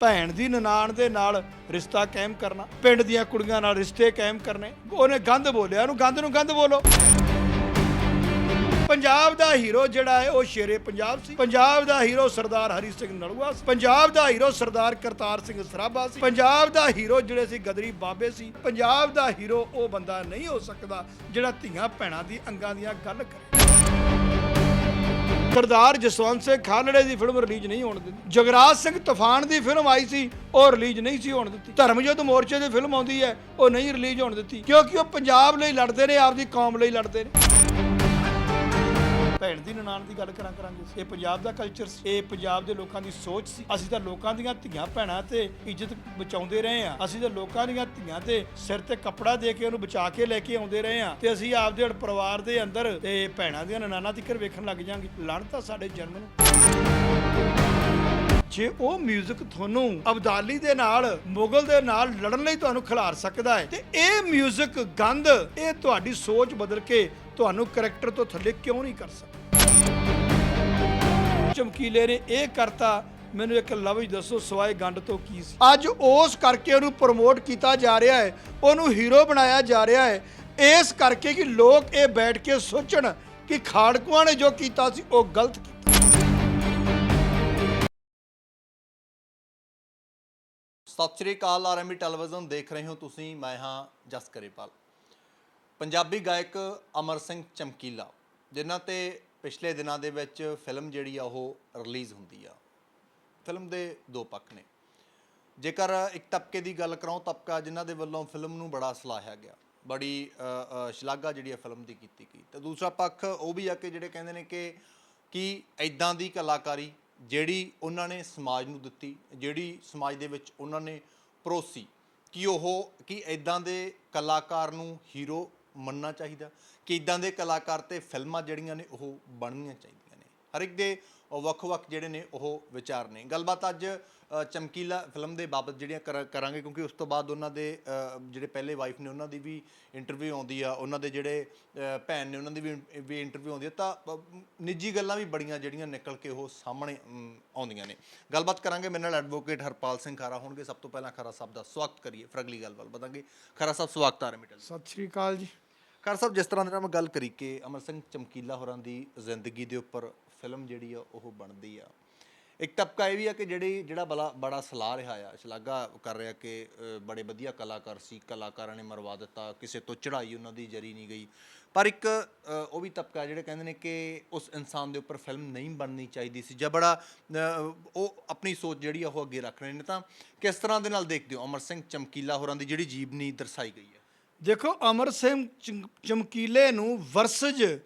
ਭੈਣ ਦੀ ਨਨਾਣ ਦੇ ਨਾਲ ਰਿਸ਼ਤਾ ਕਾਇਮ ਕਰਨਾ, ਪਿੰਡ ਦੀਆਂ ਕੁੜੀਆਂ ਨਾਲ ਰਿਸ਼ਤੇ ਕਾਇਮ ਕਰਨੇ, ਉਹਨੇ ਗੰਦ ਬੋਲਿਆ, ਉਹਨੂੰ ਗੰਦ ਨੂੰ ਗੰਦ ਬੋਲੋ। ਪੰਜਾਬ ਦਾ ਹੀਰੋ ਜਿਹੜਾ ਹੈ, ਉਹ ਸ਼ੇਰੇ ਪੰਜਾਬ ਸੀ। ਪੰਜਾਬ ਦਾ ਹੀਰੋ ਸਰਦਾਰ ਹਰੀ ਸਿੰਘ ਨਲੂਆ ਸੀ। ਪੰਜਾਬ ਦਾ ਹੀਰੋ ਸਰਦਾਰ ਕਰਤਾਰ ਸਿੰਘ ਸਰਾਭਾ ਸੀ। ਪੰਜਾਬ ਦਾ ਹੀਰੋ ਜਿਹੜੇ ਸੀ, ਗਦਰੀ ਬਾਬੇ ਸੀ। ਪੰਜਾਬ ਦਾ ਹੀਰੋ ਉਹ ਬੰਦਾ ਨਹੀਂ ਹੋ ਸਕਦਾ ਜਿਹੜਾ ਧੀਆਂ ਭੈਣਾਂ ਦੀ ਅੰਗਾਂ ਦੀਆਂ ਗੱਲ ਕਰੇ। ਸਰਦਾਰ ਜਸਵੰਤ ਸਿੰਘ ਖਾਲੜੇ ਦੀ ਫਿਲਮ ਰਿਲੀਜ਼ ਨਹੀਂ ਹੋਣ ਦਿੱਤੀ। ਜਗਰਾਜ ਸਿੰਘ ਤੂਫਾਨ ਦੀ ਫਿਲਮ ਆਈ ਸੀ, ਉਹ ਰਿਲੀਜ਼ ਨਹੀਂ ਸੀ ਹੋਣ ਦਿੱਤੀ। ਧਰਮਯੁੱਧ ਮੋਰਚੇ ਦੀ ਫਿਲਮ ਆਉਂਦੀ ਹੈ, ਉਹ ਨਹੀਂ ਰਿਲੀਜ਼ ਹੋਣ ਦਿੱਤੀ, ਕਿਉਂਕਿ ਉਹ ਪੰਜਾਬ ਲਈ ਲੜਦੇ ਨੇ, ਆਪਦੀ ਕੌਮ ਲਈ ਲੜਦੇ ਨੇ। ਭੈਣ ਦੀ ਨਨਾਣ ਦੀ ਗੱਲ ਕਰਾਂ ਕਰਾਂਗੇ ਇਹ ਪੰਜਾਬ ਦਾ ਕਲਚਰ ਸੀ ਇਹ ਪੰਜਾਬ ਦੇ ਲੋਕਾਂ ਦੀ ਸੋਚ ਸੀ ਅਸੀਂ ਤਾਂ ਲੋਕਾਂ ਦੀਆਂ ਧੀਆਂ ਭੈਣਾਂ ਤੇ ਇੱਜ਼ਤ ਬਚਾਉਂਦੇ ਰਹੇ ਆ ਅਸੀਂ ਤਾਂ ਲੋਕਾਂ ਦੀਆਂ ਧੀਆਂ ਤੇ ਸਿਰ ਤੇ ਕੱਪੜਾ ਦੇ ਕੇ ਉਹਨੂੰ ਬਚਾ ਕੇ ਲੈ ਕੇ ਆਉਂਦੇ ਰਹੇ ਆ ਤੇ ਅਸੀਂ ਆਪਦੇ ਹੁਣ ਪਰਿਵਾਰ ਦੇ ਅੰਦਰ ਤੇ ਭੈਣਾਂ ਦੀਆਂ ਨਨਾਣਾਂ ਤੀਕਰ ਵੇਖਣ ਲੱਗ ਜਾਾਂਗੇ ਲੜਤਾ ਸਾਡੇ ਜਨਮ ਨੂੰ ਜੇ ਉਹ 뮤직 ਤੁਹਾਨੂੰ ਅਬਦਾਲੀ ਦੇ ਨਾਲ ਮੁਗਲ ਦੇ ਨਾਲ ਲੜਨ ਲਈ ਤੁਹਾਨੂੰ ਖਿਲਾਰ ਸਕਦਾ ਹੈ ਤੇ ਇਹ 뮤직 ਗੰਦ ਇਹ ਤੁਹਾਡੀ ਸੋਚ ਬਦਲ ਕੇ ਤੁਹਾਨੂੰ ਕਰੈਕਟਰ ਤੋਂ ਥੱਲੇ ਕਿਉਂ ਨਹੀਂ ਕਰ ਸਕਦਾ ਚਮਕੀਲੇ ਨੇ ਇਹ ਕਰਤਾ। ਮੈਨੂੰ ਇੱਕ ਲਫ਼ਜ਼ ਦੱਸੋ ਸਵਾਏ ਗੰਡ ਤੋਂ ਕੀ ਸੀ? ਅੱਜ ਉਸ ਕਰਕੇ ਉਹਨੂੰ ਪ੍ਰਮੋਟ ਕੀਤਾ ਜਾ ਰਿਹਾ ਹੈ ਉਹਨੂੰ ਹੀਰੋ ਬਣਾਇਆ ਜਾ ਰਿਹਾ ਹੈ। ਇਸ ਕਰਕੇ ਕਿ ਲੋਕ ਇਹ ਬੈਠ ਕੇ ਸੋਚਣ ਕਿ ਖਾੜਕੂਆਂ ਨੇ ਜੋ ਕੀਤਾ ਸੀ ਉਹ ਗਲਤ ਕੀਤਾ। ਸਤਿ ਸ਼੍ਰੀ ਅਕਾਲ ਆਰਐਮਬੀ ਟੈਲੀਵਿਜ਼ਨ ਦੇਖ ਰਹੇ ਹੋ ਤੁਸੀਂ ਮੈਂ ਹਾਂ ਜਸ ਕਰੇਪਾਲ ਪੰਜਾਬੀ ਗਾਇਕ ਅਮਰ ਸਿੰਘ ਚਮਕੀਲਾ ਜਿਨ੍ਹਾਂ ਤੇ ਪਿਛਲੇ ਦਿਨਾਂ ਦੇ ਵਿੱਚ ਫਿਲਮ ਜਿਹੜੀ ਆ ਉਹ ਰਿਲੀਜ਼ ਹੁੰਦੀ ਆ। ਫਿਲਮ ਦੇ ਦੋ ਪੱਖ ਨੇ। ਜੇਕਰ ਇੱਕ ਤਬਕੇ ਦੀ ਗੱਲ ਕਰਾਂ ਤਬਕਾ ਜਿਨ੍ਹਾਂ ਦੇ ਵੱਲੋਂ ਫਿਲਮ ਨੂੰ ਬੜਾ ਸਲਾਹਿਆ ਗਿਆ। ਬੜੀ ਸ਼ਲਾਘਾ ਜਿਹੜੀ ਆ ਫਿਲਮ ਦੀ ਕੀਤੀ ਗਈ। ਤੇ ਦੂਸਰਾ ਪੱਖ ਉਹ ਵੀ ਆ ਕਿ ਜਿਹੜੇ ਕਹਿੰਦੇ ਨੇ ਕਿ ਕਿ ਐਦਾਂ ਦੀ ਕਲਾਕਾਰੀ ਜਿਹੜੀ ਉਹਨਾਂ ਨੇ ਸਮਾਜ ਨੂੰ ਦਿੱਤੀ, ਜਿਹੜੀ ਸਮਾਜ ਦੇ ਵਿੱਚ ਉਹਨਾਂ ਨੇ ਪਰੋਸੀ, ਕਿ ਉਹ, ਕਿ ਐਦਾਂ ਦੇ ਕਲਾਕਾਰ ਨੂੰ ਹੀਰੋ ਮੰਨਣਾ ਚਾਹੀਦਾ ਕਿ ਇਦਾਂ ਦੇ ਕਲਾਕਾਰ ਤੇ ਫਿਲਮਾਂ ਜਿਹੜੀਆਂ ਨੇ ਉਹ ਬਣਨੀਆਂ ਚਾਹੀਦੀਆਂ ਨੇ। ਹਰ ਇੱਕ ਦੇ ਵੱਖ-ਵੱਖ ਜਿਹੜੇ ਨੇ ਉਹ ਵਿਚਾਰ ਨੇ। ਗੱਲਬਾਤ ਅੱਜ ਚਮਕੀਲਾ ਫਿਲਮ ਦੇ ਬਾਬਤ ਜਿਹੜੀਆਂ ਕਰਾ- ਕਰਾਂਗੇ ਕਿਉਂਕਿ ਉਸ ਤੋਂ ਬਾਅਦ ਉਹਨਾਂ ਦੇ ਜਿਹੜੇ ਪਹਿਲੇ ਵਾਈਫ ਨੇ ਉਹਨਾਂ ਦੀ ਵੀ ਇੰਟਰਵਿਊ ਆਉਂਦੀ ਆ, ਉਹਨਾਂ ਦੇ ਜਿਹੜੇ ਭੈਣ ਨੇ ਉਹਨਾਂ ਦੀ ਵੀ ਇੰਟਰਵਿਊ ਆਉਂਦੀ ਆ ਤਾਂ ਨਿੱਜੀ ਗੱਲਾਂ ਵੀ ਬੜੀਆਂ ਜਿਹੜੀਆਂ ਨਿਕਲ ਕੇ ਉਹ ਸਾਹਮਣੇ ਆਉਂਦੀਆਂ ਨੇ। ਗੱਲਬਾਤ ਕਰਾਂਗੇ। ਮੇਰੇ ਨਾਲ ਐਡਵੋਕੇਟ ਹਰਪਾਲ ਸਿੰਘ ਖਾਰਾ ਹੋਣਗੇ। ਸਭ ਤੋਂ ਪਹਿਲਾਂ ਖਰਾ ਸਾਹਿਬ ਦਾ ਸਵਾਗਤ ਕਰੀਏ। ਫਿਰ ਅਗਲੀ ਗੱਲਬਾਤ ਬਤਾਂਗੇ ਖਰਾ ਸਾਹਿਬ, ਸਵਾਗਤ ਆ ਰਹੇ ਰਮਿਟਲ ਸਤਿ ਸ਼੍ਰੀ ਅਕਾਲ ਜੀ। ਖਰ ਸਾਹਿਬ, ਜਿਸ ਤਰ੍ਹਾਂ ਦੇ ਨਾਲ ਮੈਂ ਗੱਲ ਕਰੀ ਕਿ ਅਮਰ ਸਿੰਘ ਚਮਕੀਲਾ ਹੋਰਾਂ ਦੀ ਜ਼ਿੰਦਗੀ ਦੇ ਉੱਪਰ ਫਿਲਮ ਜਿਹੜੀ ਆ, ਉਹ ਬਣਦੀ ਆ। ਇੱਕ ਤਬਕਾ ਇਹ ਵੀ ਆ ਕਿ ਜਿਹੜੀ, ਜਿਹੜਾ ਬੜਾ ਬੜਾ ਸਲਾਹ ਰਿਹਾ ਆ, ਸ਼ਲਾਘਾ ਕਰ ਰਿਹਾ ਕਿ ਬੜੇ ਵਧੀਆ ਕਲਾਕਾਰ ਸੀ, ਕਲਾਕਾਰਾਂ ਨੇ ਮਰਵਾ ਦਿੱਤਾ, ਕਿਸੇ ਤੋਂ ਚੜ੍ਹਾਈ ਉਹਨਾਂ ਦੀ ਜਰੀ ਨਹੀਂ ਗਈ। ਪਰ ਇੱਕ ਉਹ ਵੀ ਤਬਕਾ ਜਿਹੜੇ ਕਹਿੰਦੇ ਨੇ ਕਿ ਉਸ ਇਨਸਾਨ ਦੇ ਉੱਪਰ ਫਿਲਮ ਨਹੀਂ ਬਣਨੀ ਚਾਹੀਦੀ ਸੀ, ਜਾਂ ਬੜਾ ਉਹ ਆਪਣੀ ਸੋਚ ਜਿਹੜੀ ਆ, ਉਹ ਅੱਗੇ ਰੱਖ ਰਹੇ ਨੇ। ਤਾਂ ਕਿਸ ਤਰ੍ਹਾਂ ਦੇ ਨਾਲ ਦੇਖਦੇ ਹੋ ਅਮਰ ਸਿੰਘ ਚਮਕੀਲਾ ਹੋਰਾਂ ਦੀ ਜਿਹੜੀ ਜੀਵਨੀ ਦਰਸਾਈ ਗਈ ਹੈ ਦੇਖੋ ਅਮਰ ਸਿੰਘ ਚਮ- ਚਮਕੀਲੇ ਨੂੰ ਵਰਸਜ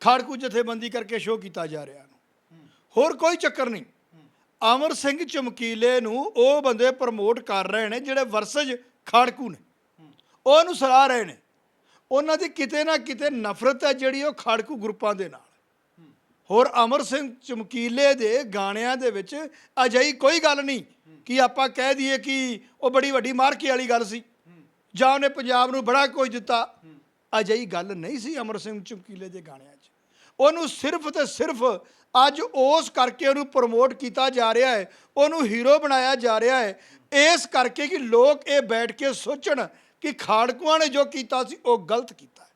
ਖਾੜਕੂ ਜਥੇਬੰਦੀ ਕਰਕੇ ਸ਼ੋਅ ਕੀਤਾ ਜਾ ਰਿਹਾ ਨੂੰ ਹੋਰ ਕੋਈ ਚੱਕਰ ਨਹੀਂ। ਅਮਰ ਸਿੰਘ ਚਮਕੀਲੇ ਨੂੰ ਉਹ ਬੰਦੇ ਪ੍ਰਮੋਟ ਕਰ ਰਹੇ ਨੇ ਜਿਹੜੇ ਵਰਸਜ ਖਾੜਕੂ ਨੇ। ਉਹ ਉਹਨੂੰ ਸਲਾਹ ਰਹੇ ਨੇ। ਉਹਨਾਂ ਦੀ ਕਿਤੇ ਨਾ ਕਿਤੇ ਨਫ਼ਰਤ ਹੈ ਜਿਹੜੀ ਉਹ ਖਾੜਕੂ ਗਰੁੱਪਾਂ ਦੇ ਨਾਲ। ਹੋਰ ਅਮਰ ਸਿੰਘ ਚਮਕੀਲੇ ਦੇ ਗਾਣਿਆਂ ਦੇ ਵਿੱਚ ਅਜਿਹੀ ਕੋਈ ਗੱਲ ਨਹੀਂ ਕਿ ਆਪਾਂ ਕਹਿ ਦਈਏ ਕਿ ਉਹ ਬੜੀ ਵੱਡੀ ਮਾਰਕੀ ਵਾਲੀ ਗੱਲ ਸੀ। ਜਾਂ ਉਹਨੇ ਪੰਜਾਬ ਨੂੰ ਬੜਾ ਕੁਝ ਦਿੱਤਾ। ਅਜਿਹੀ ਗੱਲ ਨਹੀਂ ਸੀ ਅਮਰ ਸਿੰਘ ਚਮਕੀਲੇ ਦੇ ਗਾਣਿਆਂ 'ਚ। ਉਹਨੂੰ ਸਿਰਫ ਤੇ ਸਿਰਫ ਅੱਜ ਉਸ ਕਰਕੇ ਉਹਨੂੰ ਪ੍ਰਮੋਟ ਕੀਤਾ ਜਾ ਰਿਹਾ ਹੈ, ਉਹਨੂੰ ਹੀਰੋ ਬਣਾਇਆ ਜਾ ਰਿਹਾ ਹੈ। ਇਸ ਕਰਕੇ ਕਿ ਲੋਕ ਇਹ ਬੈਠ ਕੇ ਸੋਚਣ ਕਿ ਖਾੜਕੂਆਂ ਨੇ ਜੋ ਕੀਤਾ ਸੀ, ਉਹ ਗਲਤ ਕੀਤਾ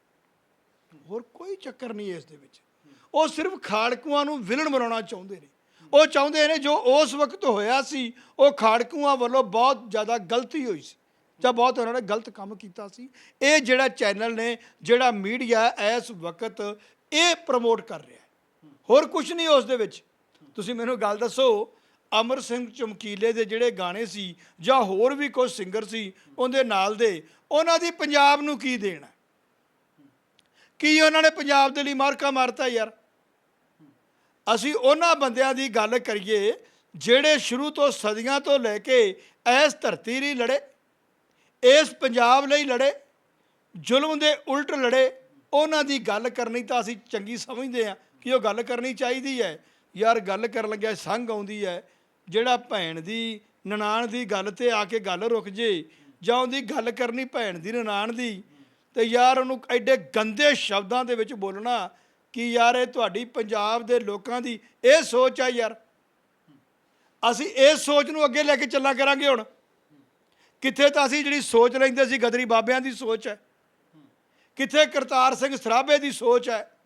ਹੋਰ ਕੋਈ ਚੱਕਰ ਨਹੀਂ ਇਸ ਦੇ ਵਿੱਚ। ਉਹ ਸਿਰਫ ਖਾੜਕੂਆਂ ਨੂੰ ਵਿਲਨ ਬਣਾਉਣਾ ਚਾਹੁੰਦੇ ਨੇ। ਉਹ ਚਾਹੁੰਦੇ ਨੇ ਜੋ ਉਸ ਵਕਤ ਹੋਇਆ ਸੀ, ਉਹ ਖਾੜਕੂਆਂ ਵੱਲੋਂ ਬਹੁਤ ਜ਼ਿਆਦਾ ਗਲਤੀ ਹੋਈ ਸੀ। ਜਾਂ ਬਹੁਤ ਉਹਨਾਂ ਨੇ ਗਲਤ ਕੰਮ ਕੀਤਾ ਸੀ। ਇਹ ਜਿਹੜਾ ਚੈਨਲ ਨੇ, ਜਿਹੜਾ ਮੀਡੀਆ ਇਸ ਵਕਤ ਇਹ ਪ੍ਰਮੋਟ ਕਰ ਰਿਹਾ ਹੈ। ਹੋਰ ਕੁਝ ਨਹੀਂ ਉਸ ਦੇ ਵਿੱਚ। ਤੁਸੀਂ ਮੈਨੂੰ ਗੱਲ ਦੱਸੋ, ਅਮਰ ਸਿੰਘ ਚਮਕੀਲੇ ਦੇ ਜਿਹੜੇ ਗਾਣੇ ਸੀ ਜਾਂ ਹੋਰ ਵੀ ਕੁਝ ਸਿੰਗਰ ਸੀ, ਉਹਦੇ ਨਾਲ ਦੇ, ਉਹਨਾਂ ਦੀ ਪੰਜਾਬ ਨੂੰ ਕੀ ਦੇਣਾ ਕੀ ਉਹਨਾਂ ਨੇ ਪੰਜਾਬ ਦੇ ਲਈ ਮਾਰਕਾ ਮਾਰਤਾ ਯਾਰ? ਅਸੀਂ ਉਹਨਾਂ ਬੰਦਿਆਂ ਦੀ ਗੱਲ ਕਰੀਏ, ਜਿਹੜੇ ਸ਼ੁਰੂ ਤੋਂ ਸਦੀਆਂ ਤੋਂ ਲੈ ਕੇ ਇਸ ਧਰਤੀ ਲਈ ਲੜੇ। ਇਸ ਪੰਜਾਬ ਲਈ ਲੜੇ, ਜ਼ੁਲਮ ਦੇ ਉਲਟ ਲੜੇ, ਉਹਨਾਂ ਦੀ ਗੱਲ ਕਰਨੀ ਤਾਂ ਅਸੀਂ ਚੰਗੀ ਸਮਝਦੇ ਹਾਂ ਕਿ ਉਹ ਗੱਲ ਕਰਨੀ ਚਾਹੀਦੀ ਹੈ। ਯਾਰ ਗੱਲ ਕਰਨ ਲੱਗਿਆ ਸੰਗ ਆਉਂਦੀ ਹੈ, ਜਿਹੜਾ ਭੈਣ ਦੀ, ਨਨਾਣ ਦੀ ਗੱਲ ਤੇ ਆ ਕੇ ਗੱਲ ਰੁਕ ਜੇ ਜਾਂ ਉਹਦੀ ਗੱਲ ਕਰਨੀ ਭੈਣ ਦੀ, ਨਨਾਣ ਦੀ, ਤੇ ਯਾਰ ਉਹਨੂੰ ਐਡੇ ਗੰਦੇ ਸ਼ਬਦਾਂ ਦੇ ਵਿੱਚ ਬੋਲਣਾ ਕਿ ਯਾਰ ਇਹ ਤੁਹਾਡੀ ਪੰਜਾਬ ਦੇ ਲੋਕਾਂ ਦੀ ਇਹ ਸੋਚ ਆ ਯਾਰ। ਅਸੀਂ ਇਸ ਸੋਚ ਨੂੰ ਅੱਗੇ ਲੈ ਕੇ ਚੱਲਾ ਕਰਾਂਗੇ ਹੁਣ। ਕਿੱਥੇ ਤਾਂ ਅਸੀਂ ਜਿਹੜੀ ਸੋਚ ਲੈਂਦੇ ਸੀ ਗਦਰੀ ਬਾਬਿਆਂ ਦੀ ਸੋਚ ਹੈ। ਕਿੱਥੇ ਕਰਤਾਰ ਸਿੰਘ ਸਰਾਭੇ ਦੀ ਸੋਚ ਹੈ।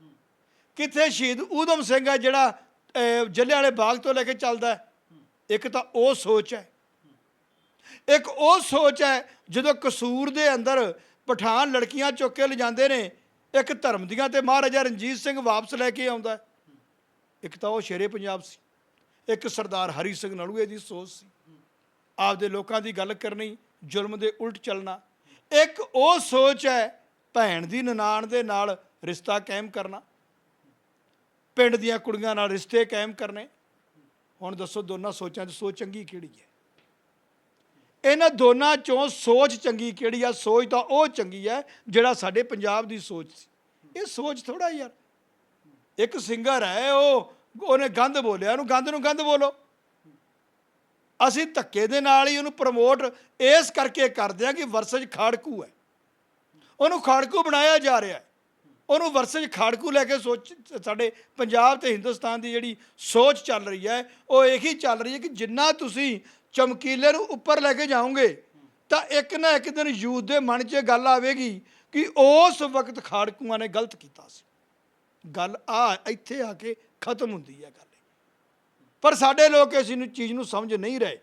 ਕਿੱਥੇ ਸ਼ਹੀਦ ਊਧਮ ਸਿੰਘ ਹੈ ਜਿਹੜਾ ਅਹ, ਵਾਲੇ ਬਾਗ ਤੋਂ ਲੈ ਕੇ ਚੱਲਦਾ ਇੱਕ ਤਾਂ ਉਹ ਸੋਚ ਹੈ। ਇੱਕ ਉਹ ਸੋਚ ਹੈ ਜਦੋਂ ਕਸੂਰ ਦੇ ਅੰਦਰ ਪਠਾਨ ਲੜਕੀਆਂ ਚੁੱਕ ਕੇ ਲਿਜਾਂਦੇ ਨੇ ਇੱਕ ਧਰਮ ਦੀਆਂ ਤੇ ਮਹਾਰਾਜਾ ਰਣਜੀਤ ਸਿੰਘ ਵਾਪਸ ਲੈ ਕੇ ਆਉਂਦਾ ਇੱਕ ਤਾਂ ਉਹ ਸ਼ੇਰੇ ਪੰਜਾਬ ਸੀ। ਇੱਕ ਸਰਦਾਰ ਹਰੀ ਸਿੰਘ ਨਲੂਏ ਦੀ ਸੋਚ ਸੀ। ਆਪਦੇ ਲੋਕਾਂ ਦੀ ਗੱਲ ਕਰਨੀ, ਜ਼ੁਲਮ ਦੇ ਉਲਟ ਚੱਲਣਾ। ਇੱਕ ਉਹ ਸੋਚ ਹੈ, ਭੈਣ ਦੀ ਨਨਾਣ ਦੇ ਨਾਲ ਰਿਸ਼ਤਾ ਕਾਇਮ ਕਰਨਾ। ਪਿੰਡ ਦੀਆਂ ਕੁੜੀਆਂ ਨਾਲ ਰਿਸ਼ਤੇ ਕਾਇਮ ਕਰਨੇ। ਹੁਣ ਦੱਸੋ ਦੋਨਾਂ ਸੋਚਾਂ 'ਚ ਸੋਚ ਚੰਗੀ ਕਿਹੜੀ ਹੈ? ਇਹਨਾਂ ਦੋਨਾਂ ਚੋਂ ਸੋਚ ਚੰਗੀ ਕਿਹੜੀ ਆ? ਸੋਚ ਤਾਂ ਉਹ ਚੰਗੀ ਹੈ, ਜਿਹੜਾ ਸਾਡੇ ਪੰਜਾਬ ਦੀ ਸੋਚ ਸੀ। ਇਹ ਸੋਚ ਥੋੜਾ ਯਾਰ। ਇੱਕ ਸਿੰਗਰ ਹੈ ਉਹ, ਉਹਨੇ ਗੰਦ ਬੋਲਿਆ, ਉਹਨੂੰ ਗੰਦ ਨੂੰ ਗੰਦ ਬੋਲੋ। ਅਸੀਂ ਧੱਕੇ ਦੇ ਨਾਲ ਹੀ ਉਹਨੂੰ ਪ੍ਰਮੋਟ ਇਸ ਕਰਕੇ ਕਰਦੇ ਆ ਕਿ ਵਰਸਜ ਖਾੜਕੂ ਹੈ। ਉਹਨੂੰ ਖਾੜਕੂ ਬਣਾਇਆ ਜਾ ਰਿਹਾ ਹੈ। ਉਹਨੂੰ ਵਰਸਜ ਖਾੜਕੂ ਲੈ ਕੇ ਸੋਚ, ਸਾਡੇ ਪੰਜਾਬ ਤੇ ਹਿੰਦੁਸਤਾਨ ਦੀ ਜਿਹੜੀ ਸੋਚ ਚੱਲ ਰਹੀ ਹੈ, ਉਹ ਇਹੀ ਚੱਲ ਰਹੀ ਹੈ ਕਿ ਜਿੰਨਾ ਤੁਸੀਂ ਚਮਕੀਲੇ ਨੂੰ ਉੱਪਰ ਲੈ ਕੇ ਜਾਓਗੇ, ਤਾਂ ਇੱਕ ਨਾ ਇੱਕ ਦਿਨ ਯੂਥ ਦੇ ਮਨ 'ਚ ਇਹ ਗੱਲ ਆਵੇਗੀ ਕਿ ਉਸ ਵਕਤ ਖਾੜਕੂਆਂ ਨੇ ਗਲਤ ਕੀਤਾ ਸੀ। ਗੱਲ ਆ ਇੱਥੇ ਆ ਕੇ ਖਤਮ ਹੁੰਦੀ ਹੈ ਗੱਲ। ਪਰ ਸਾਡੇ ਲੋਕ ਇਸ ਨੂੰ ਚੀਜ਼ ਨੂੰ ਸਮਝ ਨਹੀਂ ਰਹੇ।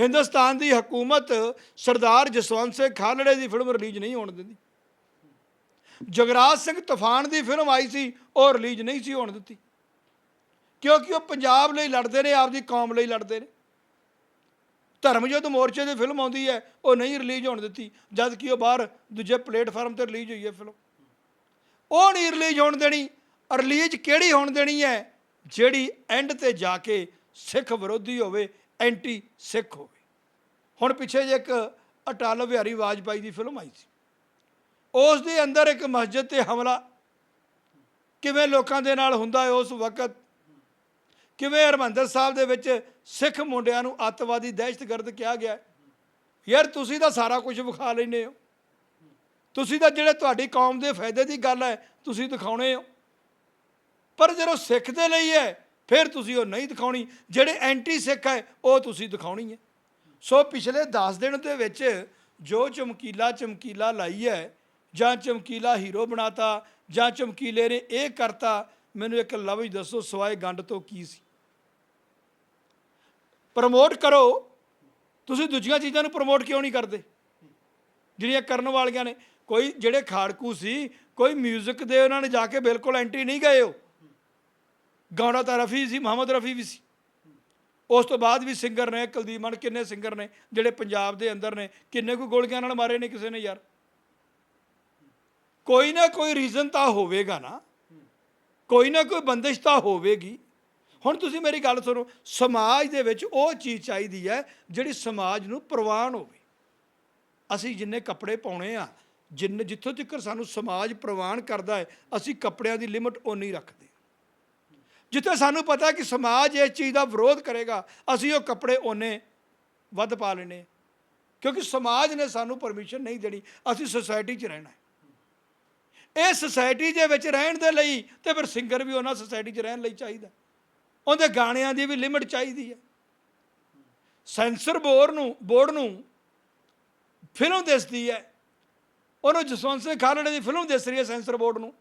ਹਿੰਦੁਸਤਾਨ ਦੀ ਹਕੂਮਤ ਸਰਦਾਰ ਜਸਵੰਤ ਸਿੰਘ ਖਾਲੜੇ ਦੀ ਫਿਲਮ ਰਿਲੀਜ਼ ਨਹੀਂ ਹੋਣ ਦਿੰਦੀ। ਜਗਰਾਜ ਸਿੰਘ ਤੂਫਾਨ ਦੀ ਫਿਲਮ ਆਈ ਸੀ, ਉਹ ਰਿਲੀਜ਼ ਨਹੀਂ ਸੀ ਹੋਣ ਦਿੱਤੀ। ਕਿਉਂਕਿ ਉਹ ਪੰਜਾਬ ਲਈ ਲੜਦੇ ਨੇ, ਆਪਦੀ ਕੌਮ ਲਈ ਲੜਦੇ ਨੇ। ਧਰਮਯੁੱਧ ਮੋਰਚੇ ਦੀ ਫਿਲਮ ਆਉਂਦੀ ਹੈ, ਉਹ ਨਹੀਂ ਰਿਲੀਜ਼ ਹੋਣ ਦਿੱਤੀ ਜਦ ਕਿ ਉਹ ਬਾਹਰ ਦੂਜੇ ਪਲੇਟਫਾਰਮ ਤੇ ਰਿਲੀਜ਼ ਹੋਈ ਹੈ ਫਿਲਮ। ਉਹ ਨਹੀਂ ਰਿਲੀਜ਼ ਹੋਣ ਦੇਣੀ, ਰਿਲੀਜ਼ ਕਿਹੜੀ ਹੋਣ ਦੇਣੀ ਹੈ? ਜਿਹੜੀ ਐਂਡ ਤੇ ਜਾ ਕੇ ਸਿੱਖ ਵਿਰੋਧੀ ਹੋਵੇ, ਐਂਟੀ ਸਿੱਖ ਹੋਵੇ। ਹੁਣ ਪਿੱਛੇ ਜੇ ਇੱਕ ਅਟਲ ਬਿਹਾਰੀ ਵਾਜਪਾਈ ਦੀ ਫਿਲਮ ਆਈ ਸੀ। ਉਸ ਦੇ ਅੰਦਰ ਇੱਕ ਮਸਜਿਦ ਤੇ ਹਮਲਾ। ਕਿਵੇਂ ਲੋਕਾਂ ਦੇ ਨਾਲ ਹੁੰਦਾ ਹੈ ਉਸ ਵਕਤ? ਕਿਵੇਂ ਹਰਮੰਦਰ ਸਾਹਿਬ ਦੇ ਵਿੱਚ ਸਿੱਖ ਮੁੰਡਿਆਂ ਨੂੰ ਅੱਤਵਾਦੀ ਦਹਿਸ਼ਤਗਰਦ ਕਿਹਾ ਗਿਆ ਯਾਰ ਤੁਸੀਂ ਤਾਂ ਸਾਰਾ ਕੁਝ ਵਿਖਾ ਲੈਂਦੇ ਹੋ। ਤੁਸੀਂ ਤਾਂ ਜਿਹੜੇ ਤੁਹਾਡੀ ਕੌਮ ਦੇ ਫਾਇਦੇ ਦੀ ਗੱਲ ਹੈ, ਤੁਸੀਂ ਦਿਖਾਉਣੇ ਹੋ। ਪਰ ਜਦੋਂ ਸਿੱਖ ਦੇ ਲਈ ਹੈ, ਫਿਰ ਤੁਸੀਂ ਉਹ ਨਹੀਂ ਦਿਖਾਉਣੀ। ਜਿਹੜੇ ਐਂਟੀ ਸਿੱਖ ਹੈ, ਉਹ ਤੁਸੀਂ ਦਿਖਾਉਣੀ ਹੈ। ਸੋ ਪਿਛਲੇ 10 ਦਿਨ ਦੇ ਵਿੱਚ ਜੋ ਚਮਕੀਲਾ ਚਮਕੀਲਾ ਲਾਈ ਹੈ, ਜਾਂ ਚਮਕੀਲਾ ਹੀਰੋ ਬਣਾਤਾ, ਜਾਂ ਚਮਕੀਲੇ ਨੇ ਇਹ ਕਰਤਾ, ਮੈਨੂੰ ਇੱਕ ਲਫ਼ਜ਼ ਦੱਸੋ, ਸਵਾਏ ਗੰਢ ਤੋਂ ਕੀ ਸੀ? ਪ੍ਰਮੋਟ ਕਰੋ। ਤੁਸੀਂ ਦੂਜੀਆਂ ਚੀਜ਼ਾਂ ਨੂੰ ਪ੍ਰਮੋਟ ਕਿਉਂ ਨਹੀਂ ਕਰਦੇ? ਜਿਹੜੀਆਂ ਕਰਨ ਵਾਲੀਆਂ ਨੇ। ਕੋਈ ਜਿਹੜੇ ਖਾੜਕੂ ਸੀ, ਕੋਈ 뮤직 ਦੇ ਉਹਨਾਂ ਨੇ ਜਾ ਕੇ ਬਿਲਕੁਲ ਐਂਟੀ ਨਹੀਂ ਗਏ ਉਹ। ਗਾਉਣਾ ਤਾਂ ਰਫੀ ਸੀ, ਮੁਹੰਮਦ ਰਫੀ ਵੀ ਸੀ। ਉਸ ਤੋਂ ਬਾਅਦ ਵੀ ਸਿੰਗਰ ਨੇ, ਕੁਲਦੀਪ ਮਾਨ, ਕਿੰਨੇ ਸਿੰਗਰ ਨੇ, ਜਿਹੜੇ ਪੰਜਾਬ ਦੇ ਅੰਦਰ ਨੇ, ਕਿੰਨੇ ਕੋਈ ਗੋਲੀਆਂ ਨਾਲ ਮਾਰੇ ਨੇ ਕਿਸੇ ਨੇ ਯਾਰ। ਕੋਈ ਨਾ ਕੋਈ ਰੀਜ਼ਨ ਤਾਂ ਹੋਵੇਗਾ ਨਾ। ਕੋਈ ਨਾ ਕੋਈ ਬੰਦਿਸ਼ ਤਾਂ ਹੋਵੇਗੀ। ਹੁਣ ਤੁਸੀਂ ਮੇਰੀ ਗੱਲ ਸੁਣੋ, ਸਮਾਜ ਦੇ ਵਿੱਚ ਉਹ ਚੀਜ਼ ਚਾਹੀਦੀ ਹੈ, ਜਿਹੜੀ ਸਮਾਜ ਨੂੰ ਪ੍ਰਵਾਨ ਹੋਵੇ। ਅਸੀਂ ਜਿੰਨੇ ਕੱਪੜੇ ਪਾਉਣੇ ਆ, ਜਿੰਨੇ, ਜਿੱਥੋਂ ਤੱਕ ਸਾਨੂੰ ਸਮਾਜ ਪ੍ਰਵਾਨ ਕਰਦਾ ਹੈ, ਅਸੀਂ ਕੱਪੜਿਆਂ ਦੀ ਲਿਮਟ ਓਨੀ ਰੱਖਦੇ ਜਿੱਥੇ ਸਾਨੂੰ ਪਤਾ ਕਿ ਸਮਾਜ ਇਸ ਚੀਜ਼ ਦਾ ਵਿਰੋਧ ਕਰੇਗਾ, ਅਸੀਂ ਉਹ ਕੱਪੜੇ ਓਨੇ ਵੱਧ ਪਾ ਲੈਣੇ ਕਿਉਂਕਿ ਸਮਾਜ ਨੇ ਸਾਨੂੰ ਪਰਮਿਸ਼ਨ ਨਹੀਂ ਦੇਣੀ, ਅਸੀਂ ਸੁਸਾਇਟੀ 'ਚ ਰਹਿਣਾ ਇਹ ਸੁਸਾਇਟੀ ਦੇ ਵਿੱਚ ਰਹਿਣ ਦੇ ਲਈ ਤੇ ਫਿਰ ਸਿੰਗਰ ਵੀ ਉਹਨਾਂ ਸੁਸਾਇਟੀ 'ਚ ਰਹਿਣ ਲਈ ਚਾਹੀਦਾ। ਉਹਦੇ ਗਾਣਿਆਂ ਦੀ ਵੀ ਲਿਮਿਟ ਚਾਹੀਦੀ ਹੈ। ਸੈਂਸਰ ਬੋਰਡ ਨੂੰ ਬੋਰਡ ਨੂੰ ਫਿਲਮ ਦਿਸਦੀ ਹੈ। ਉਹਨੂੰ ਜਸਵੰਤ ਸਿੰਘ ਖਾਲੜੇ ਦੀ ਫਿਲਮ ਦਿਸ ਰਹੀ ਹੈ ਸੈਂਸਰ ਬੋਰਡ ਨੂੰ।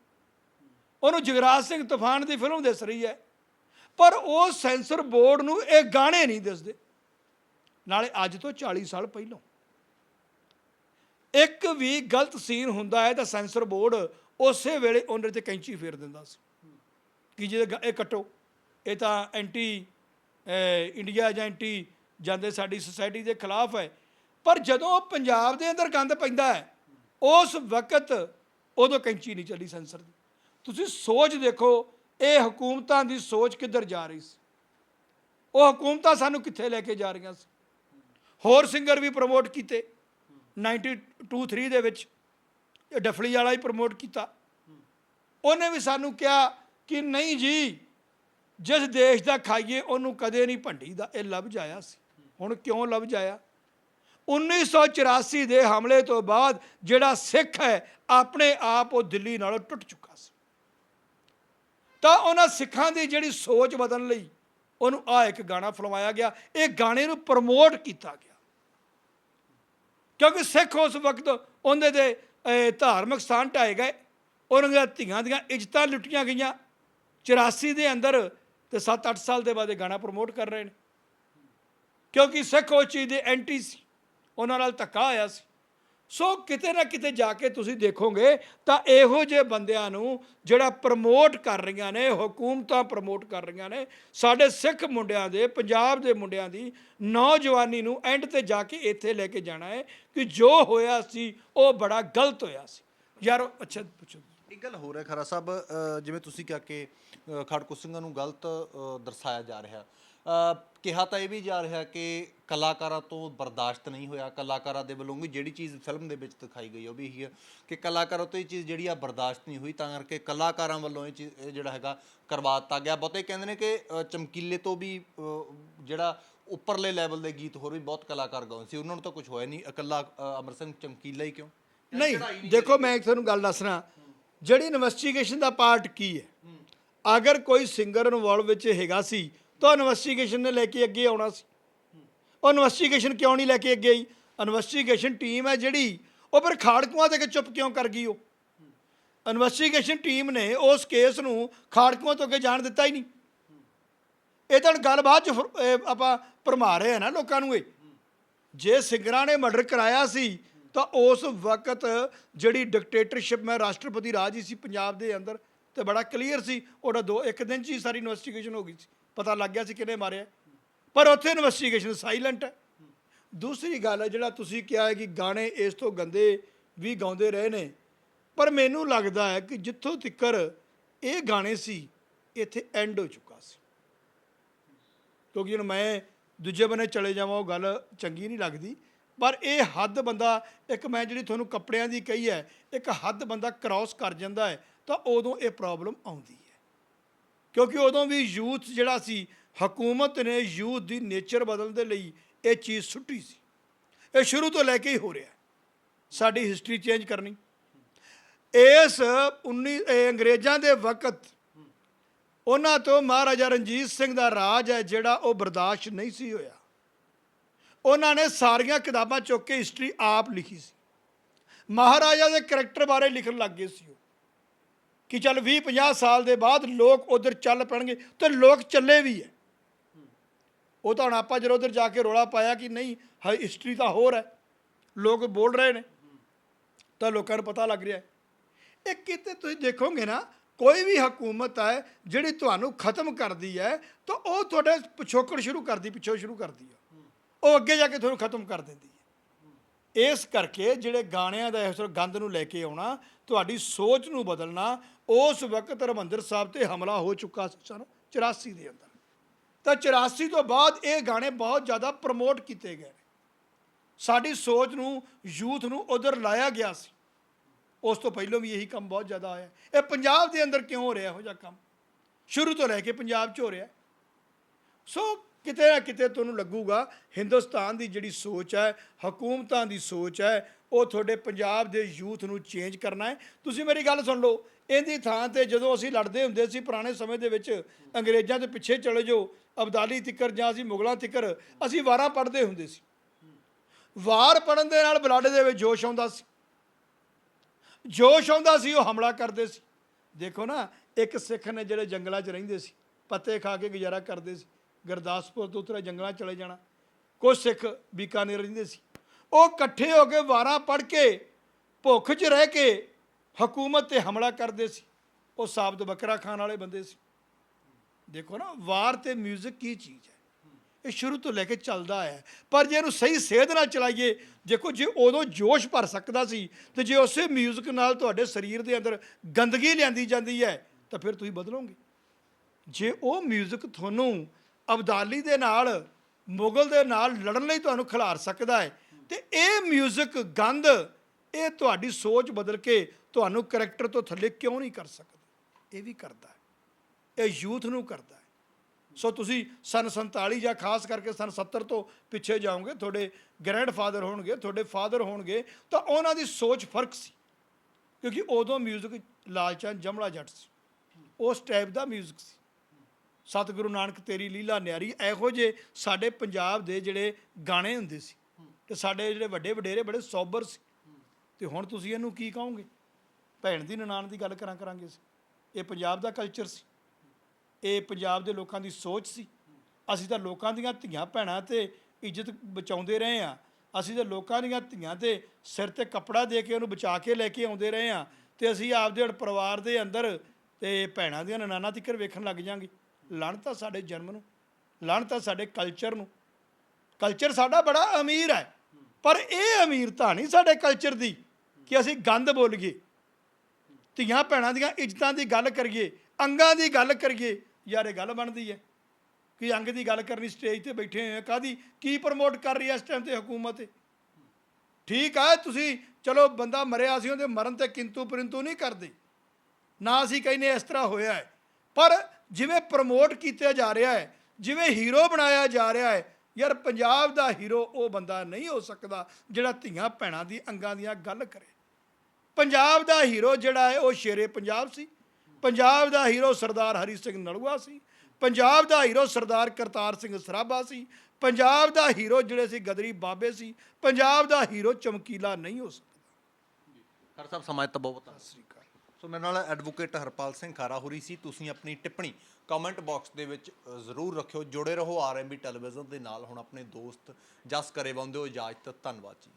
ਉਹਨੂੰ ਜਗਰਾਜ ਸਿੰਘ ਤੂਫਾਨ ਦੀ ਫਿਲਮ ਦਿਸ ਰਹੀ ਹੈ। ਪਰ ਉਹ ਸੈਂਸਰ ਬੋਰਡ ਨੂੰ ਇਹ ਗਾਣੇ ਨਹੀਂ ਦਿਸਦੇ। ਨਾਲੇ ਅੱਜ ਤੋਂ 40 ਸਾਲ ਪਹਿਲਾਂ। ਇੱਕ ਵੀ ਗਲਤ ਸੀਨ ਹੁੰਦਾ ਹੈ ਤਾਂ ਸੈਂਸਰ ਬੋਰਡ ਉਸੇ ਵੇਲੇ ਉਹਨਾਂ ਤੇ ਕੈਂਚੀ ਫੇਰ ਦਿੰਦਾ ਸੀ। ਕਿ ਜੇ ਗ- ਇਹ ਕੱਟੋ। ਇਹ ਤਾਂ ਐਂਟੀ ਇੰਡੀਆ ਜਾਂ ਐਂਟੀ ਜਾਂਦੇ ਸਾਡੀ ਸੁਸਾਇਟੀ ਦੇ ਖਿਲਾਫ ਹੈ। ਪਰ ਜਦੋਂ ਪੰਜਾਬ ਦੇ ਅੰਦਰ ਗੰਦ ਪੈਂਦਾ ਹੈ, ਉਸ ਵਕਤ ਉਦੋਂ ਕੈਂਚੀ ਨਹੀਂ ਚੱਲੀ ਸੈਂਸਰ ਦੀ। ਤੁਸੀਂ ਸੋਚ ਦੇਖੋ ਇਹ ਹਕੂਮਤਾਂ ਦੀ ਸੋਚ ਕਿੱਧਰ ਜਾ ਰਹੀ ਸੀ? ਉਹ ਹਕੂਮਤਾਂ ਸਾਨੂੰ ਕਿੱਥੇ ਲੈ ਕੇ ਜਾ ਰਹੀਆਂ ਸੀ? ਹੋਰ ਸਿੰਗਰ ਵੀ ਪ੍ਰਮੋਟ ਕੀਤੇ। 92 3 ਦੇ ਵਿੱਚ ਡਫਲੀ ਵਾਲਾ ਹੀ ਪ੍ਰਮੋਟ ਕੀਤਾ। ਉਹਨੇ ਵੀ ਸਾਨੂੰ ਕਿਹਾ ਕਿ ਨਹੀਂ ਜੀ, ਜਿਸ ਦੇਸ਼ ਦਾ ਖਾਈਏ ਉਹਨੂੰ ਕਦੇ ਨਹੀਂ ਭੰਡੀ ਇਹ ਲੱਭ ਜਾਇਆ ਸੀ। ਹੁਣ ਕਿਉਂ ਲੱਭ ਜਾਇਆ 1984 ਦੇ ਹਮਲੇ ਤੋਂ ਬਾਅਦ ਜਿਹੜਾ ਸਿੱਖ ਹੈ, ਆਪਣੇ ਆਪ ਉਹ ਦਿੱਲੀ ਨਾਲੋਂ ਟੁੱਟ ਚੁੱਕਾ ਸੀ। ਤਾਂ ਉਹਨਾਂ ਸਿੱਖਾਂ ਦੀ ਜਿਹੜੀ ਸੋਚ ਬਦਲਣ ਲਈ ਉਹਨੂੰ ਆ ਇੱਕ ਗਾਣਾ ਫਲਵਾਇਆ ਗਿਆ। ਇਹ ਗਾਣੇ ਨੂੰ ਪ੍ਰਮੋਟ ਕੀਤਾ ਗਿਆ। ਕਿਉਂਕਿ ਸਿੱਖ ਉਸ ਵਕਤ ਉਹਦੇ ਦੇ ਧਾਰਮਿਕ ਸਥਾਨ ਢਾਏ ਗਏ। ਉਹਨਾਂ ਦੀਆਂ ਧੀਆਂ ਦੀਆਂ ਇੱਜ਼ਤਾਂ ਲੁੱਟੀਆਂ ਗਈਆਂ। 84 ਦੇ ਅੰਦਰ ਤੇ 7-8 ਸਾਲ ਦੇ ਬਾਅਦ ਇਹ ਗਾਣਾ ਪ੍ਰਮੋਟ ਕਰ ਰਹੇ ਨੇ। ਕਿਉਂਕਿ ਸਿੱਖ ਉਸ ਚੀਜ਼ ਦੇ ਐਂਟੀ ਸੀ। ਉਹਨਾਂ ਨਾਲ ਧੱਕਾ ਹੋਇਆ ਸੀ। ਸੋ ਕਿਤੇ ਨਾ ਕਿਤੇ ਜਾ ਕੇ ਤੁਸੀਂ ਦੇਖੋਗੇ ਤਾਂ ਇਹੋ ਜਿਹੇ ਬੰਦਿਆਂ ਨੂੰ ਜਿਹੜਾ ਪ੍ਰਮੋਟ ਕਰ ਰਹੀਆਂ ਨੇ, ਹਕੂਮਤਾਂ ਪ੍ਰਮੋਟ ਕਰ ਰਹੀਆਂ ਨੇ, ਸਾਡੇ ਸਿੱਖ ਮੁੰਡਿਆਂ ਦੇ, ਪੰਜਾਬ ਦੇ ਮੁੰਡਿਆਂ ਦੀ ਨੌਜਵਾਨੀ ਨੂੰ ਐਂਡ ਤੇ ਜਾ ਕੇ ਇੱਥੇ ਲੈ ਕੇ ਜਾਣਾ ਹੈ ਕਿ ਜੋ ਹੋਇਆ ਸੀ, ਉਹ ਬੜਾ ਗਲਤ ਹੋਇਆ ਸੀ। ਯਾਰ, ਅੱਛਾ, ਪੁੱਛੋ। ਇੱਕ ਗੱਲ ਹੋਰ ਹੈ ਖਰਾ ਸਾਹਿਬ ਜਿਵੇਂ ਤੁਸੀਂ ਕਿਹਾ ਕਿ ਖੜਕੂ ਸਿੰਘਾਂ ਨੂੰ ਗਲਤ ਦਰਸਾਇਆ ਜਾ ਰਿਹਾ। ਕਿਹਾ ਤਾਂ ਇਹ ਵੀ ਜਾ ਰਿਹਾ ਕਿ ਕਲਾਕਾਰਾਂ ਤੋਂ ਬਰਦਾਸ਼ਤ ਨਹੀਂ ਹੋਇਆ। ਕਲਾਕਾਰਾਂ ਦੇ ਵੱਲੋਂ ਵੀ ਜਿਹੜੀ ਚੀਜ਼ ਫਿਲਮ ਦੇ ਵਿੱਚ ਦਿਖਾਈ ਗਈ ਉਹ ਵੀ ਇਹੀ ਹੈ ਕਿ ਕਲਾਕਾਰਾਂ ਤੋਂ ਇਹ ਚੀਜ਼ ਜਿਹੜੀ ਆ ਬਰਦਾਸ਼ਤ ਨਹੀਂ ਹੋਈ। ਤਾਂ ਕਰਕੇ ਕਲਾਕਾਰਾਂ ਵੱਲੋਂ ਇਹ ਚੀਜ਼ ਇਹ ਜਿਹੜਾ ਹੈਗਾ ਕਰਵਾ ਦਿੱਤਾ ਗਿਆ। ਬਹੁਤੇ ਕਹਿੰਦੇ ਨੇ ਕਿ ਚਮਕੀਲੇ ਤੋਂ ਵੀ ਜਿਹੜਾ ਉੱਪਰਲੇ ਲੈਵਲ ਦੇ ਗੀਤ ਹੋਰ ਵੀ ਬਹੁਤ ਕਲਾਕਾਰ ਗਾਉਂਦੇ ਸੀ। ਉਹਨਾਂ ਨੂੰ ਤਾਂ ਕੁਝ ਹੋਇਆ ਨਹੀਂ। ਇਕੱਲਾ ਅਮਰ ਸਿੰਘ ਚਮਕੀਲਾ ਹੀ ਕਿਉਂ? ਨਹੀਂ ਦੇਖੋ ਮੈਂ ਇੱਕ ਤੁਹਾਨੂੰ ਗੱਲ ਦੱਸਣਾ ਜਿਹੜੀ ਇਨਵੈਸਟੀਗੇਸ਼ਨ ਦਾ ਪਾਰਟ ਕੀ ਹੈ। ਅਗਰ ਕੋਈ ਸਿੰਗਰ ਇਨਵੋਲਵ ਵਿੱਚ ਹੈਗਾ ਸੀ ਤਾਂ ਇਨਵੈਸਟੀਗੇਸ਼ਨ ਨੇ ਲੈ ਕੇ ਅੱਗੇ ਆਉਣਾ ਸੀ। ਉਹ ਇਨਵੈਸਟੀਗੇਸ਼ਨ ਕਿਉਂ ਨਹੀਂ ਲੈ ਕੇ ਅੱਗੇ ਆਈ? ਇਨਵੈਸਟੀਗੇਸ਼ਨ ਟੀਮ ਹੈ ਜਿਹੜੀ, ਉਹ ਫਿਰ ਖਾੜਕੂਆਂ ਤੇ ਕਿ ਚੁੱਪ ਕਿਉਂ ਕਰ ਗਈ ਉਹ? ਇਨਵੈਸਟੀਗੇਸ਼ਨ ਟੀਮ ਨੇ ਉਸ ਕੇਸ ਨੂੰ ਖਾੜਕੂਆਂ ਤੋਂ ਅੱਗੇ ਜਾਣ ਦਿੱਤਾ ਹੀ ਨਹੀਂ। ਇਹ ਤਾਂ ਹੁਣ ਗੱਲ ਬਾਅਦ ਚ ਫਿਰ- ਆਪਾਂ ਭਰਮਾ ਰਹੇ ਆ ਨਾ ਲੋਕਾਂ ਨੂੰ ਇਹ। ਜੇ ਸਿੰਗਰਾਂ ਨੇ ਮਰਡਰ ਕਰਾਇਆ ਸੀ, ਤਾਂ ਉਸ ਵਕਤ ਜਿਹੜੀ ਡਿਕਟੇਟਰਸ਼ਿਪ ਮੈਂ ਰਾਸ਼ਟਰਪਤੀ ਰਾਜ ਹੀ ਸੀ ਪੰਜਾਬ ਦੇ ਅੰਦਰ, ਤੇ ਬੜਾ ਕਲੀਅਰ ਸੀ, ਉਹਦਾ ਦੋ, ਇੱਕ ਦਿਨ ਚ ਹੀ ਸਾਰੀ ਇਨਵੈਸਟੀਗੇਸ਼ਨ ਹੋ ਗਈ ਸੀ। ਪਤਾ ਲੱਗ ਗਿਆ ਸੀ ਕਿਹਨੇ ਮਾਰਿਆ। ਪਰ ਉੱਥੇ ਇਨਵੈਸਟੀਗੇਸ਼ਨ ਸਾਇਲੈਂਟ ਹੈ। ਦੂਸਰੀ ਗੱਲ ਹੈ, ਜਿਹੜਾ ਤੁਸੀਂ ਕਿਹਾ ਹੈ ਕਿ ਗਾਣੇ ਇਸ ਤੋਂ ਗੰਦੇ ਵੀ ਗਾਉਂਦੇ ਰਹੇ ਨੇ। ਪਰ ਮੈਨੂੰ ਲੱਗਦਾ ਹੈ ਕਿ ਜਿੱਥੋਂ ਤਿੱਕਰ ਇਹ ਗਾਣੇ ਸੀ, ਇੱਥੇ ਐਂਡ ਹੋ ਚੁੱਕਾ ਸੀ। ਕਿਉਂਕਿ ਹੁਣ ਮੈਂ ਦੂਜੇ ਬੰਨੇ ਚਲੇ ਜਾਵਾਂ, ਉਹ ਗੱਲ ਚੰਗੀ ਨਹੀਂ ਲੱਗਦੀ। ਪਰ ਇਹ ਹੱਦ ਬੰਦਾ, ਇੱਕ ਮੈਂ ਜਿਹੜੀ ਤੁਹਾਨੂੰ ਕੱਪੜਿਆਂ ਦੀ ਕਹੀ ਹੈ, ਇੱਕ ਹੱਦ ਬੰਦਾ ਕ੍ਰਾਸ ਕਰ ਜਾਂਦਾ ਹੈ, ਤਾਂ ਉਦੋਂ ਇਹ ਪ੍ਰੋਬਲਮ ਆਉਂਦੀ ਹੈ। ਕਿਉਂਕਿ ਉਦੋਂ ਵੀ ਯੂਥ ਜਿਹੜਾ ਸੀ, ਹਕੂਮਤ ਨੇ ਯੂਥ ਦੀ ਨੇਚਰ ਬਦਲਣ ਦੇ ਲਈ ਇਹ ਚੀਜ਼ ਸੁੱਟੀ ਸੀ। ਇਹ ਸ਼ੁਰੂ ਤੋਂ ਲੈ ਕੇ ਹੀ ਹੋ ਰਿਹਾ। ਸਾਡੀ ਹਿਸਟਰੀ ਚੇਂਜ ਕਰਨੀ। ਇਸ 19 ਇਹ ਅੰਗਰੇਜ਼ਾਂ ਦੇ ਵਕਤ ਉਹਨਾਂ ਤੋਂ ਮਹਾਰਾਜਾ ਰਣਜੀਤ ਸਿੰਘ ਦਾ ਰਾਜ ਹੈ ਜਿਹੜਾ ਉਹ ਬਰਦਾਸ਼ਤ ਨਹੀਂ ਸੀ ਹੋਇਆ। ਉਹਨਾਂ ਨੇ ਸਾਰੀਆਂ ਕਿਤਾਬਾਂ ਚੁੱਕ ਕੇ ਹਿਸਟਰੀ ਆਪ ਲਿਖੀ ਸੀ। ਮਹਾਰਾਜਾ ਦੇ ਕਰੈਕਟਰ ਬਾਰੇ ਲਿਖਣ ਲੱਗ ਗਏ ਸੀ ਉਹ। ਕਿ ਚੱਲ 20 50 ਸਾਲ ਦੇ ਬਾਅਦ ਲੋਕ ਉਧਰ ਚੱਲ ਪੈਣਗੇ ਤੇ ਲੋਕ ਚੱਲੇ ਵੀ ਹੈ ਉਹ ਤਾਂ ਹੁਣ ਆਪਾਂ ਜਦੋਂ ਉਧਰ ਜਾ ਕੇ ਰੋਲਾ ਪਾਇਆ ਕਿ ਨਹੀਂ ਹਿਸਟਰੀ ਤਾਂ ਹੋਰ ਹੈ ਲੋਕ ਬੋਲ ਰਹੇ ਨੇ, ਤਾਂ ਲੋਕਾਂ ਨੂੰ ਪਤਾ ਲੱਗ ਰਿਹਾ ਹੈ ਇਹ ਕਿਤੇ ਤੁਸੀਂ ਦੇਖੋਗੇ ਨਾ, ਕੋਈ ਵੀ ਹਕੂਮਤ ਹੈ ਜਿਹੜੀ ਤੁਹਾਨੂੰ ਖਤਮ ਕਰਦੀ ਹੈ ਤਾਂ ਉਹ ਤੁਹਾਡੇ ਪਿਛੋਕੜ ਸ਼ੁਰੂ ਕਰਦੀ, ਪਿੱਛੋਂ ਸ਼ੁਰੂ ਕਰਦੀ ਹੈ ਉਹ ਅੱਗੇ ਜਾ ਕੇ ਤੁਹਾਨੂੰ ਖਤਮ ਕਰ ਦਿੰਦੀ ਹੈ ਇਸ ਕਰਕੇ ਜਿਹੜੇ ਗਾਣਿਆਂ ਦਾ, ਇਸ ਗੰਦ ਨੂੰ ਲੈ ਕੇ ਆਉਣਾ, ਤੁਹਾਡੀ ਸੋਚ ਨੂੰ ਬਦਲਣਾ ਉਸ ਵਕਤ ਹਰਿਮੰਦਰ ਸਾਹਿਬ ਤੇ ਹਮਲਾ ਹੋ ਚੁੱਕਾ ਸੀ ਸਨ 84 ਦੇ ਅੰਦਰ। ਤਾਂ 84 ਤੋਂ ਬਾਅਦ ਇਹ ਗਾਣੇ ਬਹੁਤ ਜ਼ਿਆਦਾ ਪ੍ਰਮੋਟ ਕੀਤੇ ਗਏ ਨੇ। ਸਾਡੀ ਸੋਚ ਨੂੰ, ਯੂਥ ਨੂੰ ਉਧਰ ਲਾਇਆ ਗਿਆ ਸੀ। ਉਸ ਤੋਂ ਪਹਿਲਾਂ ਵੀ ਇਹੀ ਕੰਮ ਬਹੁਤ ਜ਼ਿਆਦਾ ਹੋਇਆ ਇਹ ਪੰਜਾਬ ਦੇ ਅੰਦਰ ਕਿਉਂ ਹੋ ਰਿਹਾ ਇਹੋ ਜਿਹਾ ਕੰਮ? ਸ਼ੁਰੂ ਤੋਂ ਲੈ ਕੇ ਪੰਜਾਬ 'ਚ ਹੋ ਰਿਹਾ। ਸੋ ਕਿਤੇ ਨਾ ਕਿਤੇ ਤੁਹਾਨੂੰ ਲੱਗੂਗਾ ਹਿੰਦੁਸਤਾਨ ਦੀ ਜਿਹੜੀ ਸੋਚ ਹੈ, ਹਕੂਮਤਾਂ ਦੀ ਸੋਚ ਹੈ, ਉਹ ਤੁਹਾਡੇ ਪੰਜਾਬ ਦੇ ਯੂਥ ਨੂੰ ਚੇਂਜ ਕਰਨਾ ਹੈ। ਤੁਸੀਂ ਮੇਰੀ ਗੱਲ ਸੁਣ ਲਓ, ਇਹਦੀ ਥਾਂ ਤੇ ਜਦੋਂ ਅਸੀਂ ਲੜਦੇ ਹੁੰਦੇ ਸੀ ਪੁਰਾਣੇ ਸਮੇਂ ਦੇ ਵਿੱਚ, ਅੰਗਰੇਜ਼ਾਂ ਦੇ ਪਿੱਛੇ ਚਲੇ ਜਾਓ, ਅਬਦਾਲੀ ਤਿੱਕਰ ਜਾਂ ਅਸੀਂ ਮੁਗਲਾਂ ਤਿੱਕਰ, ਅਸੀਂ ਵਾਰਾਂ ਪੜ੍ਹਦੇ ਹੁੰਦੇ ਸੀ। ਵਾਰ ਪੜਨ ਦੇ ਨਾਲ ਬਲੱਡ ਦੇ ਵਿੱਚ ਜੋਸ਼ ਆਉਂਦਾ ਸੀ। ਜੋਸ਼ ਆਉਂਦਾ ਸੀ, ਉਹ ਹਮਲਾ ਕਰਦੇ ਸੀ। ਦੇਖੋ ਨਾ, ਇੱਕ ਸਿੱਖ ਨੇ ਜਿਹੜੇ ਜੰਗਲਾਂ 'ਚ ਰਹਿੰਦੇ ਸੀ, ਪੱਤੇ ਖਾ ਕੇ ਗੁਜ਼ਾਰਾ ਕਰਦੇ ਸੀ। ਗੁਰਦਾਸਪੁਰ ਤੋਂ ਉਤਰੇ ਜੰਗਲਾਂ 'ਚ ਚਲੇ ਜਾਣਾ ਕੁਝ ਸਿੱਖ ਬੀਕਾਨੇਰ ਰਹਿੰਦੇ ਸੀ ਉਹ ਇਕੱਠੇ ਹੋ ਕੇ ਵਾਰਾਂ ਪੜ ਕੇ ਭੁੱਖ 'ਚ ਰਹਿ ਕੇ ਹਕੂਮਤ ਤੇ ਹਮਲਾ ਕਰਦੇ ਸੀ ਉਹ ਸਾਬਤ ਬੱਕਰਾ ਖਾਣ ਵਾਲੇ ਬੰਦੇ ਸੀ ਦੇਖੋ ਨਾ ਵਾਰ ਤੇ 뮤직 ਕੀ ਚੀਜ਼ ਹੈ ਇਹ ਸ਼ੁਰੂ ਤੋਂ ਲੈ ਕੇ ਚੱਲਦਾ ਆਇਆ ਹੈ। ਪਰ ਜੇ ਇਹਨੂੰ ਸਹੀ ਸੇਧ ਨਾਲ ਚਲਾਈਏ ਦੇਖੋ ਜੇ ਉਦੋਂ ਜੋਸ਼ ਭਰ ਸਕਦਾ ਸੀ ਤੇ ਜੇ ਉਸੇ 뮤직 ਨਾਲ ਤੁਹਾਡੇ ਸਰੀਰ ਦੇ ਅੰਦਰ ਗੰਦਗੀ ਲਿਆਂਦੀ ਜਾਂਦੀ ਹੈ ਤਾਂ ਫਿਰ ਤੁਸੀਂ ਬਦਲੋਗੇ ਜੇ ਉਹ 뮤직 ਤੁਹਾਨੂੰ ਅਬਦਾਲੀ ਦੇ ਨਾਲ ਮੁਗਲ ਦੇ ਨਾਲ ਲੜਨ ਲਈ ਤੁਹਾਨੂੰ ਖਿਲਾਰ ਸਕਦਾ ਹੈ ਤੇ ਇਹ 뮤직 ਗੰਦ ਇਹ ਤੁਹਾਡੀ ਸੋਚ ਬਦਲ ਕੇ ਤੁਹਾਨੂੰ ਕਰੈਕਟਰ ਤੋਂ ਥੱਲੇ ਕਿਉਂ ਨਹੀਂ ਕਰ ਸਕਦਾ ਇਹ ਵੀ ਕਰਦਾ ਹੈ ਇਹ ਯੂਥ ਨੂੰ ਕਰਦਾ ਹੈ ਸੋ ਤੁਸੀਂ ਸਨ 47 ਜਾਂ ਖਾਸ ਕਰਕੇ ਸਨ 70 ਤੋਂ ਪਿੱਛੇ ਜਾਓਗੇ ਤੁਹਾਡੇ ਗ੍ਰੈਂਡਫਾਦਰ ਹੋਣਗੇ ਤੁਹਾਡੇ ਫਾਦਰ ਹੋਣਗੇ ਤਾਂ ਉਹਨਾਂ ਦੀ ਸੋਚ ਫਰਕ ਸੀ ਕਿਉਂਕਿ ਉਦੋਂ 뮤직 ਲਾਲਚੰਦ ਜਮਲਾ ਜੱਟ ਸੀ ਉਸ ਟਾਈਪ ਦਾ 뮤직 ਸੀ ਸਤਿਗੁਰੂ ਨਾਨਕ ਤੇਰੀ ਲੀਲਾ ਨਿਆਰੀ, ਇਹੋ ਜੇ ਸਾਡੇ ਪੰਜਾਬ ਦੇ ਜਿਹੜੇ ਗਾਣੇ ਹੁੰਦੇ ਸੀ ਤੇ ਸਾਡੇ ਜਿਹੜੇ ਵੱਡੇ ਵਡੇਰੇ ਬੜੇ ਸੋਬਰ ਸੀ। ਤੇ ਹੁਣ ਤੁਸੀਂ ਇਹਨੂੰ ਕੀ ਕਹੋਗੇ? ਭੈਣ ਦੀ ਨਨਾਣ ਦੀ ਗੱਲ ਕਰਾਂ ਕਰਾਂਗੇ ਅਸੀਂ। ਇਹ ਪੰਜਾਬ ਦਾ ਕਲਚਰ ਸੀ। ਇਹ ਪੰਜਾਬ ਦੇ ਲੋਕਾਂ ਦੀ ਸੋਚ ਸੀ। ਅਸੀਂ ਤਾਂ ਲੋਕਾਂ ਦੀਆਂ ਧੀਆਂ ਭੈਣਾਂ ਤੇ ਇੱਜ਼ਤ ਬਚਾਉਂਦੇ ਰਹੇ ਆ ਅਸੀਂ ਤਾਂ ਲੋਕਾਂ ਦੀਆਂ ਧੀਆਂ ਤੇ ਸਿਰ ਤੇ ਕੱਪੜਾ ਦੇ ਕੇ ਉਹਨੂੰ ਬਚਾ ਕੇ ਲੈ ਕੇ ਆਉਂਦੇ ਰਹੇ ਆ ਤੇ ਅਸੀਂ ਆਪਦੇ ਪਰਿਵਾਰ ਦੇ ਅੰਦਰ ਤੇ ਭੈਣਾਂ ਦੀਆਂ ਨਨਾਣਾ ਤਿੱਕਰ ਵੇਖਣ ਲੱਗ ਜਾਾਂਗੇ। ਲਾਹਣਤ ਆ ਸਾਡੇ ਜਨਮ ਨੂੰ ਲਾਹਣਤ ਆ ਸਾਡੇ ਕਲਚਰ ਨੂੰ। ਕਲਚਰ ਸਾਡਾ ਬੜਾ ਅਮੀਰ ਹੈ, ਪਰ ਇਹ ਅਮੀਰਤਾ ਨਹੀਂ ਸਾਡੇ ਕਲਚਰ ਦੀ ਕਿ ਅਸੀਂ ਗੰਦ ਬੋਲੀਏ। ਧੀਆਂ ਭੈਣਾਂ ਦੀਆਂ ਇੱਜ਼ਤਾਂ ਦੀ ਗੱਲ ਕਰੀਏ, ਅੰਗਾਂ ਦੀ ਗੱਲ ਕਰੀਏ, ਯਾਰ ਇਹ ਗੱਲ ਬਣਦੀ ਹੈ ਕਿ ਅੰਗ ਦੀ ਗੱਲ ਕਰਨੀ ਸਟੇਜ ਤੇ ਬੈਠੇ ਹੋਏ ਆ ਕਾਦੀ ਕੀ ਪ੍ਰਮੋਟ ਕਰ ਰਹੀ ਹੈ ਇਸ ਟਾਈਮ ਤੇ ਹਕੂਮਤ? ਠੀਕ ਆ, ਤੁਸੀਂ, ਚਲੋ ਬੰਦਾ ਮਰਿਆ ਸੀ, ਉਹਦੇ ਮਰਨ ਤੇ ਕਿੰਤੂ ਪਰੰਤੂ ਨਹੀਂ ਕਰਦੇ। ਨਾ ਅਸੀਂ ਕਹਿੰਦੇ ਇਸ ਤਰ੍ਹਾਂ ਹੋਇਆ ਹੈ, ਪਰ ਜਿਵੇਂ ਪ੍ਰਮੋਟ ਕੀਤਾ ਜਾ ਰਿਹਾ ਹੈ ਜਿਵੇਂ ਹੀਰੋ ਬਣਾਇਆ ਜਾ ਰਿਹਾ ਹੈ ਯਾਰ ਪੰਜਾਬ ਦਾ ਹੀਰੋ ਉਹ ਬੰਦਾ ਨਹੀਂ ਹੋ ਸਕਦਾ ਜਿਹੜਾ ਧੀਆਂ ਭੈਣਾਂ ਦੀ ਅੰਗਾਂ ਦੀਆਂ ਗੱਲ ਕਰੇ। ਪੰਜਾਬ ਦਾ ਹੀਰੋ ਜਿਹੜਾ ਹੈ ਉਹ ਸ਼ੇਰੇ ਪੰਜਾਬ ਸੀ। ਪੰਜਾਬ ਦਾ ਹੀਰੋ ਸਰਦਾਰ ਹਰੀ ਸਿੰਘ ਨਲੂਆ ਸੀ। ਪੰਜਾਬ ਦਾ ਹੀਰੋ ਸਰਦਾਰ ਕਰਤਾਰ ਸਿੰਘ ਸਰਾਭਾ ਸੀ। ਪੰਜਾਬ ਦਾ ਹੀਰੋ ਜਿਹੜੇ ਸੀ ਗਦਰੀ ਬਾਬੇ ਸੀ। ਪੰਜਾਬ ਦਾ ਹੀਰੋ ਚਮਕੀਲਾ ਨਹੀਂ ਹੋ ਸਕਦਾ। ਹਰ ਸਾਹਿਬ ਸਮਾਜ ਤਾਂ ਬਹੁਤ ਸ੍ਰੀ ਅਕਾਲ। ਸੋ ਮੇਰੇ ਨਾਲ ਐਡਵੋਕੇਟ ਹਰਪਾਲ ਸਿੰਘ ਖਾਰਾ ਹੋਰੀ ਸੀ। ਤੁਸੀਂ ਆਪਣੀ ਟਿੱਪਣੀ ਕਮੈਂਟ ਬਾਕਸ ਦੇ ਵਿੱਚ ਅ, ਜ਼ਰੂਰ ਰੱਖਿਓ। ਜੁੜੇ ਰਹੋ ਆਰਐਮਬੀ ਟੈਲੀਵਿਜ਼ਨ ਦੇ ਨਾਲ। ਹੁਣ ਆਪਣੇ ਦੋਸਤ ਜਸ ਕਰੇ ਬੰਦੇ ਹੋ ਇਜਾਜ਼ਤ। ਧੰਨਵਾਦ ਜੀ।